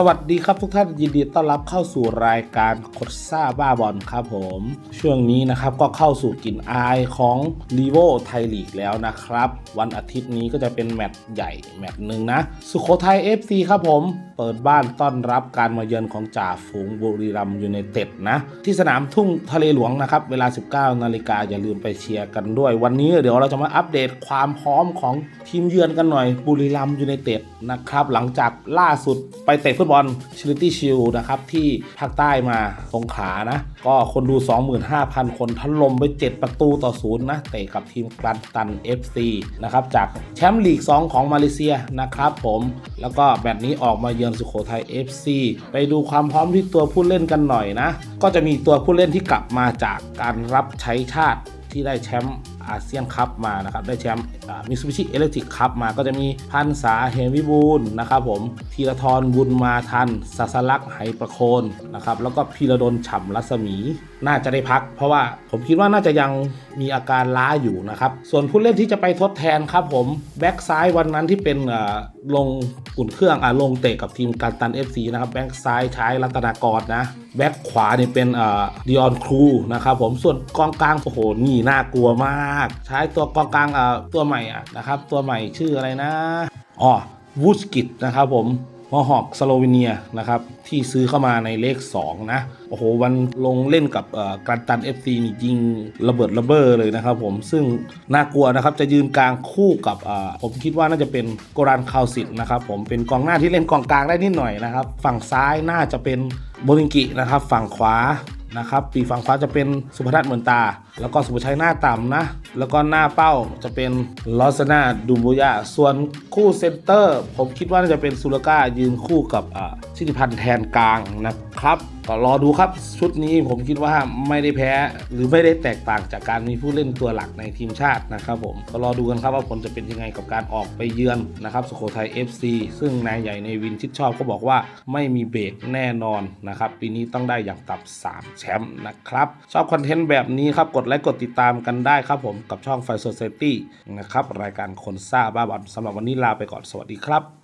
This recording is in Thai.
สวัสดีครับทุกท่านยินดีต้อนรับเข้าสู่รายการคดซ่าบ้าบอลครับผม ช่วงนี้นะครับก็เข้าสู่กลิ่นอายของลีโวไทยลีกแล้วนะครับ วันอาทิตย์นี้ก็จะเป็นแมตช์ใหญ่แมตช์หนึ่งนะ สุโขทัย FC ครับผม เปิดบ้านต้อนรับการมาเยือนของจ่าฝูงบุรีรัมย์ยูไนเต็ดนะ ที่สนามทุ่งทะเลหลวงนะครับ เวลา 19 นาฬิกาอย่าลืมไปเชียร์กันด้วย วันนี้เดี๋ยวเราจะมาอัปเดตความพร้อมของทีมเยือนกันหน่อยบุรีรัมย์ยูไนเต็ดนะครับ หลังจากล่าสุดไปเตะฟุตบอลชิลิตี้ชิลนะครับที่ภาคใต้มาสงขานะ ก็คนดู 25,000 คนถล่มไป 7 ประตูต่อศูนย์นะเตะกับทีมกลันตัน FC นะครับจากแชมป์ลีก 2 ของมาเลเซียนะครับผม แล้วก็แบบนี้ออกมาเยือนสุโขทัย FC ไปดูความพร้อมที่ตัวผู้เล่นกันหน่อยนะ ก็จะมีตัวผู้เล่นที่กลับมาจากการรับใช้ชาติที่ได้แชมป์ อาเซียนคัพมานะครับได้แชมป์มิซูบิชิเอเล็กทริกคัพมาก็จะมีพันษาเฮมวิบูลนะครับผมธีรทรบุญมาทันสัสลักไหประโคนนะครับแล้วก็พีระดลฉ่ำรัศมี น่าจะได้พัก เพราะว่าผมคิดว่าน่าจะยังมีอาการล้าอยู่นะครับส่วนผู้เล่นที่จะไปทดแทนครับผมแบ็กซ้ายวันนั้นที่เป็นลงอุ่นเครื่องอะลงเตะกับทีมการตัน FC นะครับแบ็กซ้ายใช้รัตนากรนะแบ็กขวาเนี่ยเป็นเอ่อดิออนครูนะครับผมส่วนกองกลางโอ้โหนี่น่ากลัวมากใช้ตัวกองกลางอ่อตัวใหม่อะนะครับ ตัวใหม่ชื่ออะไรนะอ๋อวูสกิตนะครับผมมอฮอกสโลวีเนียนะครับที่ซื้อเข้ามาในเลข 2 นะ โอ้โห วันลงเล่นกับการตัน FC นี่ยิงระเบิดระเบ้อเลยนะครับผมซึ่งน่ากลัวนะครับจะยืนกลางคู่กับผมคิดว่าน่าจะเป็นโกรันคาวสิตนะครับผมเป็นกองหน้าที่เล่นกองกลางได้นิดหน่อยนะครับ ฝั่งซ้ายน่าจะเป็นโบลิงกินะครับ ฝั่งขวานะครับปีฝั่งขวาจะเป็นสุพนัทเหมือนตา แล้วก็สุภชัยหน้าต่ำนะ แล้วก็หน้าเป้าจะเป็นลอสนาดูมโบยาส่วนคู่เซนเตอร์ ผมคิดว่าน่าจะเป็นซูลก้ายืนคู่กับอ่าชิติพันธ์แทนกลางนะครับก็รอดูครับชุดนี้ผมคิดว่าไม่ได้แพ้หรือไม่ได้แตกต่างจากการมีผู้เล่นตัวหลักในทีมชาตินะครับผมก็รอดูกันครับว่าผลจะเป็นยังไงกับการออกไปเยือนนะครับสุโขทัย FC ซึ่งนายใหญ่ในวินชิดชอบก็บอกว่าไม่มีเบรกแน่นอนนะครับปีนี้ต้องได้อย่างต่ำ3แชมป์นะครับชอบคอนเทนต์แบบนี้ครับกดไลค์กดติดตามกันได้ครับผมกับช่องไฟโซเซตี้นะครับ รายการคนซ่าบ้าบอลสำหรับวันนี้ลาไปก่อนสวัสดีครับ